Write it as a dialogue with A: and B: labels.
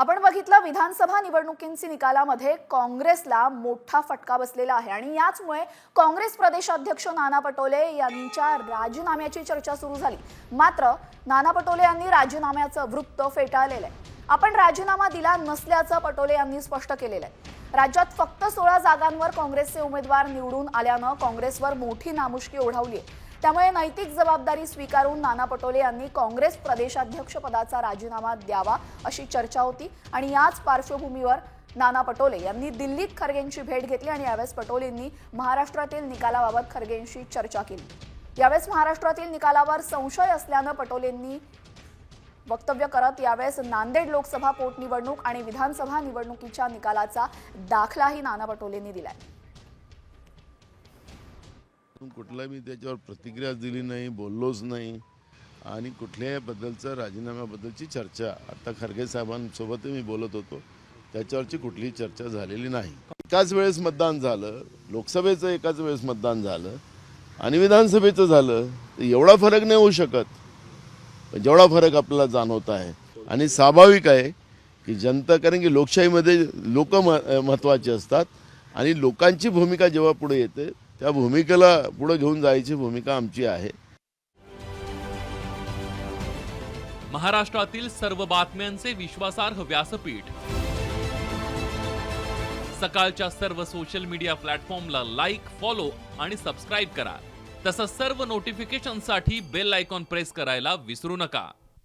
A: आपण बघितलं विधानसभा निवडणुकींची निकालामध्ये काँग्रेसला मोठा फटका बसलेला आहे. आणि याचमुळे काँग्रेस प्रदेशाध्यक्ष नाना पटोले यांच्या राजीनाम्याची चर्चा सुरू झाली. मात्र नाना पटोले यांनी राजीनाम्याचं वृत्त फेटाळलेलं आहे. आपण राजीनामा दिला नसल्याचं पटोले यांनी स्पष्ट केलेलं आहे. राज्यात फक्त सोळा जागांवर काँग्रेसचे उमेदवार निवडून आल्यानं काँग्रेसवर मोठी नामुष्की ओढावली आहे. त्यामुळे नैतिक जबाबदारी स्वीकारून नाना पटोले यांनी काँग्रेस प्रदेशाध्यक्ष पदाचा राजीनामा द्यावा अशी चर्चा होती. आणि याच पार्श्वभूमीवर नाना पटोले यांनी दिल्लीत खरगेंची भेट घेतली आणि यावेळेस पटोलेंनी महाराष्ट्रातील निकालाबाबत खरगेंशी चर्चा केली. यावेळेस महाराष्ट्रातील निकालावर संशय असल्यानं पटोलेंनी वक्तव्य करत यावेळेस नांदेड लोकसभा पोटनिवडणूक आणि विधानसभा निवडणुकीच्या निकालाचा दाखलाही नाना पटोलेंनी दिलाय.
B: कुठला मी त्याच्यावर प्रतिक्रिया दिली नाही बोललोच नाही. आणि कुठल्याही बद्दलचं राजीनाम्याबद्दलची चर्चा आता खरगे साहेबांसोबतही मी बोलत होतो त्याच्यावरची कुठलीही चर्चा झालेली नाही. एकाच वेळेस मतदान झालं लोकसभेचं एकाच वेळेस मतदान झालं आणि विधानसभेचं झालं तर एवढा फरक नाही होऊ शकत. जेवढा फरक आपल्याला जाणवत आहे. आणि स्वाभाविक आहे की जनता कारण की लोकशाहीमध्ये लोक महत्त्वाचे असतात आणि लोकांची भूमिका जेव्हा पुढे येते त्या भूमिकेला पुढे घेऊन जायची भूमिका आमची आहे.
C: महाराष्ट्रातील सर्व बातम्यांचे विश्वासार्ह व्यासपीठ. सकाळच्या सर्व सोशल मीडिया प्लॅटफॉर्मला लाईक फॉलो आणि सबस्क्राईब करा. तसंच सर्व नोटिफिकेशनसाठी बेल आयकॉन प्रेस करायला विसरू नका.